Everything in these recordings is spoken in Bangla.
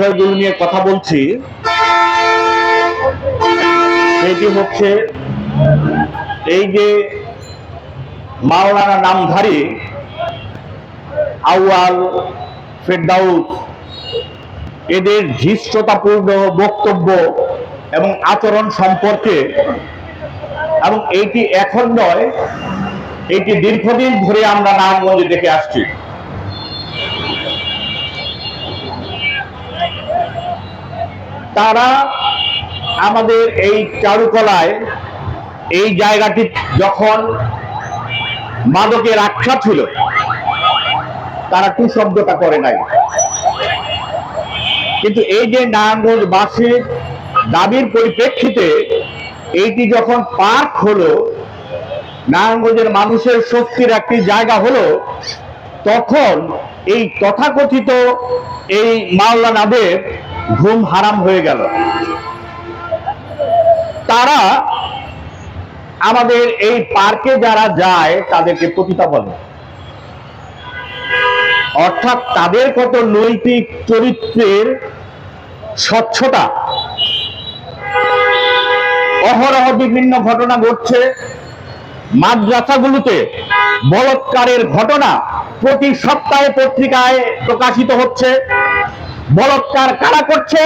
বিষয়গুলো নিয়ে কথা বলছি। সেটি হচ্ছে এই যে মাওলানা নামধারী আউয়াল ফেরদাউস। এদের ধৃষ্টতাপূর্ণ বক্তব্য এবং আচরণ সম্পর্কে এবং এইটি এখন নয়, এটি দীর্ঘদিন ধরে আমরা নাম নামগঞ্জে দেখে আসছি। তারা আমাদের এই চারুকলায় এই জায়গাটি যখন মাদকের আখ্যা ছিল, তারা কুশব্দটা করে নাই। কিন্তু এই যে নারায়ণগঞ্জবাসীর দাবির পরিপ্রেক্ষিতে এইটি যখন পার্ক হলো, নারায়ণগঞ্জের মানুষের শক্তির একটি জায়গা হলো, তখন এই তথাকথিত এই মাওলানাদের ঘুম হারাম হয়ে গেল। তারা আমাদের এই পার্কে যারা যায়, তাদেরকে পতিতা বলে। অর্থাৎ তাদের কত নৈতিক চরিত্রের স্বচ্ছতা। অহরহ বিভিন্ন ঘটনা ঘটছে। মাদ্রাসাগুলোতে বলৎকারের ঘটনা প্রতি সপ্তাহে পত্রিকায় প্রকাশিত হচ্ছে। বলৎকার কারা করছে?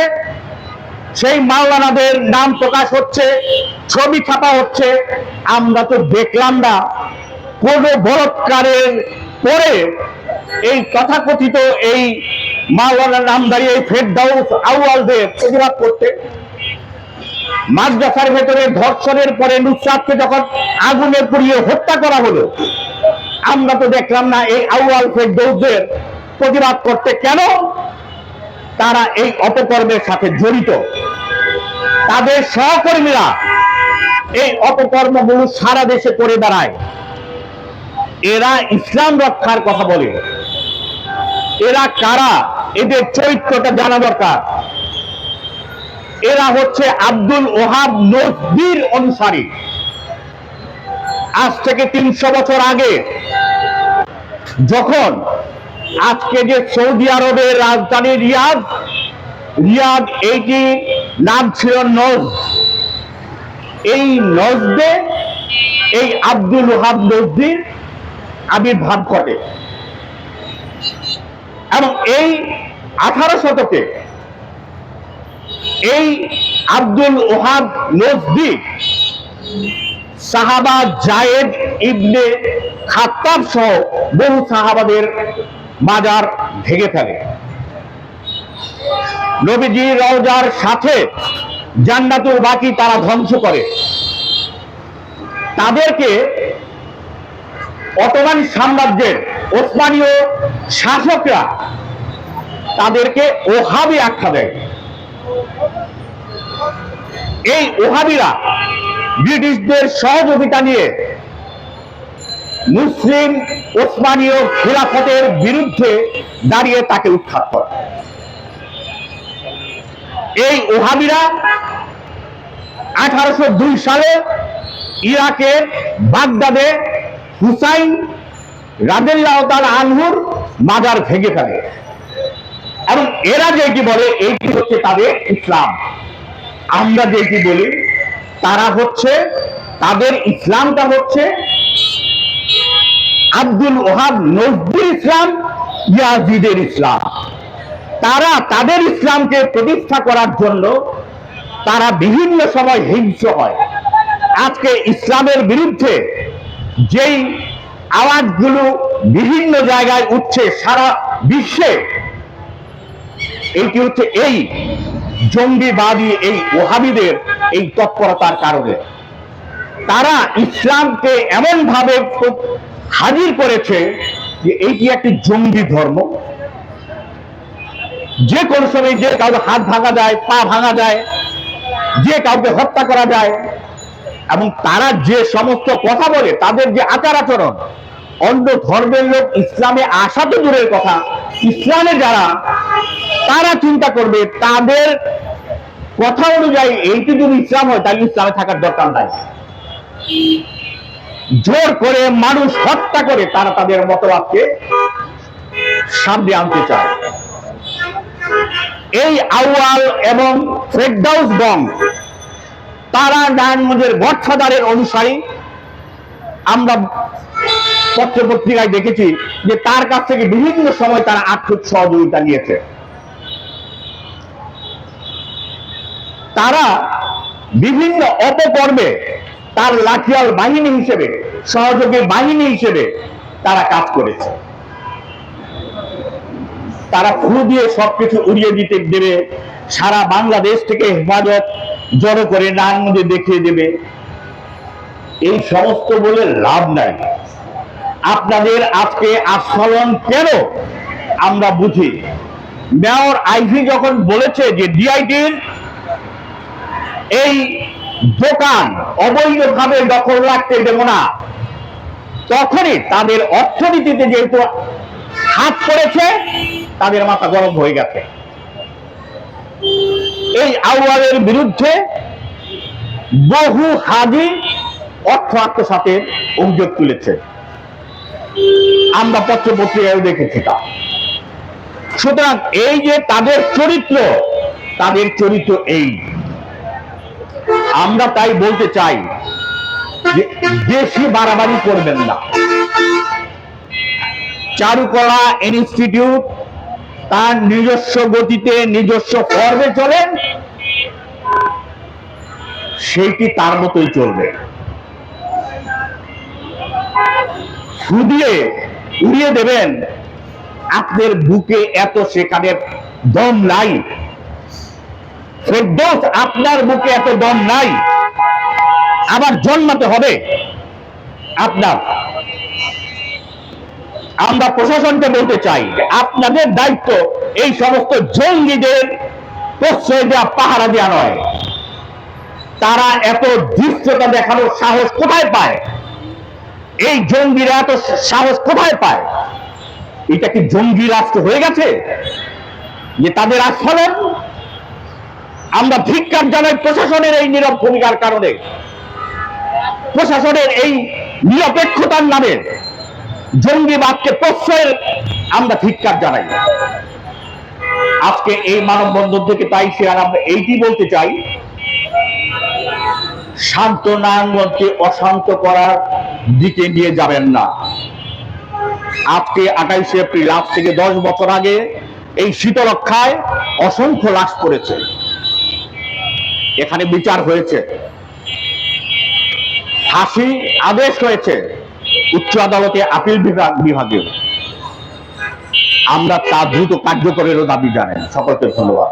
সেই মাওলানাদের নাম প্রকাশ হচ্ছে, ছবি ছাপা হচ্ছে। আমরা তো দেখলাম না। কোন বলৎকারের পরে এই তথাকথিত এই মাওলানা নামধারী এই ফেরদাউস আউয়ালদের প্রতিবাদ করতে। মাদ্রাসার ভেতরে ধর্ষণের পরে নুসরাতকে যখন আগুনে পুড়িয়ে হত্যা করা হলো, আমরা তো দেখলাম না এই আউয়াল ফেরদৌসদের প্রতিবাদ করতে। কেন? তারা এই অপকর্মের সাথে জড়িত। তাদের সহকর্মীরা এই অপকর্মগুলো সারা দেশে করে বেড়ায়। এরা ইসলাম রক্ষার কথা বলে। এরা কারা? এদের চরিত্রটা জানা দরকার। এরা হচ্ছে আব্দুল ওহাব নজদির অনুসারী। আজ থেকে তিনশো বছর আগে যখন আজকে যে সৌদি আরবের রাজধানী রিয়াদ রিয়াদ এইটি নাম ছিল নজ। এই নজদে এই আব্দুল ওহাব নজদির আবির্ভাব ঘটে। এবং এই আঠারো শতকে এই আব্দুল ওহাব নজদি সাহাবা জায়েদ ইবনে খাত্তাব সহ বহু সাহাবাদের মাজার ভেঙে ফেলে। নবীজি রওজার সাথে জান্নাতুল বাকি তারা ধ্বংস করে। তাদেরকে অটোমান সাম্রাজ্যের ওসমানীয় শাসকরা তাদেরকে ওহাবি আখ্যা দেয়। এই ওহাবিরা ব্রিটিশদের সহযোগিতা নিয়ে মুসলিম ওসমানীয় খিলাফতের বিরুদ্ধে দাঁড়িয়ে তাকে উৎখাত করে। এই ওহাবিরা আঠারোশো দুই সালে ইরাকের বাগদাদে হুসাইন রাদেল্লাহ আনহুর মাজার ভেঙে ফেলে। এবং এরা যেটি বলে এইটি হচ্ছে তাদের ইসলাম। আমরা যেটি বলি, তারা হচ্ছে, তাদের ইসলামটা হচ্ছে আব্দুল ওহাব নজরুল ইসলাম ইয়াজিদের ইসলাম। তারা তাদের ইসলামকে প্রতিষ্ঠা করার জন্য তারা বিভিন্ন সময় হিংস্র হয়। আজকে ইসলামের বিরুদ্ধে যেই আওয়াজগুলো বিভিন্ন জায়গায় উঠছে সারা বিশ্বে, এইটি হচ্ছে এই জঙ্গিবাদী, এই ওহাবিদের এই তৎপরতার কারণে। তারা ইসলামকে এমন ভাবে হাজির করেছে যে এইটি একটি জঙ্গি ধর্ম। যে কোন সময় যে কাউকে হাত ভাঙা যায়, পা ভাঙা যায়, যে কাউকে হত্যা করা যায়, এবং তারা যে সমস্ত কথা বলে, তাদের যে আচার আচরণ, অন্য ধর্মের লোক ইসলামে আসা তো দূরের কথা, ইসলামে যারা, তারা চিন্তা করবে, তাদের কথা অনুযায়ী এইটি যদি ইসলাম হয়, তাহলে ইসলামে থাকার দরকার নাই। জোর করে মানুষ হত্যা করে তারা তাদের মতবাদকে সামনে আনতে চায়। এই আউয়াল এবং ফেরদাউস গং তারা নারায়ণগঞ্জের গডফাদারের অনুসারী। আমরা পত্র পত্রিকায় দেখেছি যে তার কাছ থেকে বিভিন্ন সময় তারা আর্থিক সহযোগিতা নিয়েছে। তারা বিভিন্ন অপকর্মে তার লাঠিয়াল বাহিনী হিসেবে, সহযোগী বাহিনী হিসেবে তারা কাজ করেছে। তারা ফু দিয়ে সবকিছু উড়িয়ে দিতে দেবে, সারা বাংলাদেশ থেকে হেফাজত জড়ো করে নারায়ণগঞ্জে দেখিয়ে দেবে। এই সমস্ত বলে লাভ নাই। আপনাদের আজকে আস্ফলন কেন আমরা বুঝি? মেয়র আইভি যখন বলেছে যে ডিআইটির এই দোকান অবৈধভাবে দখল রাখতে দেব না। তখনই তাদের অর্থনীতিতে যেহেতু হাত পড়েছে, তাদের মাথা গরম হয়ে গেছে। এই আউয়ালের বিরুদ্ধে বহু হাজি অর্থ আত্মসাতের অভিযোগ তুলেছে। আমরা পত্র পত্রিকায় দেখেছি তা। সুতরাং এই যে তাদের চরিত্র তাদের চরিত্র এই। আমরা তাই বলতে চাই বেশি বাড়াবাড়ি করবেন না। চারুকলা ইনস্টিটিউট তার নিজস্ব গতিতে, নিজস্ব পর্বে চলেন সেইটি তার মতোই চলবে। শুধিয়ে উড়িয়ে দেবেন, আপনার বুকে এত সেখানে দম নাই। ফেরদৌস আপনার বুকে এত দম নাই। আবার জন্মাতে হবে আপনার। আমরা প্রশাসনকে বলতে চাই, আপনাদের দায়িত্ব এই সমস্ত জঙ্গিদের প্রশ্রয় দেওয়া, পাহারা দেওয়া নয়। তারা এত দৃশ্যতা দেখানোর সাহস কোথায় পায়? এই জঙ্গিরা এত সাহস কোথায় পায়? এটা কি জঙ্গি রাষ্ট্র হয়ে গেছে? যে তাদের আস্ফলন আমরা ধিক্কার জানাই প্রশাসনের এই নীরব ভূমিকার কারণে। প্রশাসনের এই নিরপেক্ষতার নামে জঙ্গিবাদকে প্রশ্রয়ের আমরা ধিক্কার জানাই। আজকে এই মানববন্ধন থেকে তাই সে আর আমরা এইটি বলতে চাই শান্ত নারায়ণগঞ্জকে অশান্ত করার দিকে নিয়ে যাবেন না। আজকে আঠাইশে এপ্রিল, আজ থেকে দশ বছর আগে এই শীতরক্ষায় অসংখ্য লাশ পড়েছে। এখানে বিচার হয়েছে। ফাঁসি আদেশ হয়েছে। উচ্চ আদালতে আপিল বিভাগ বিভাগে আমরা তা দ্রুত কার্যকরেরও দাবি জানেন সকলকে ধন্যবাদ।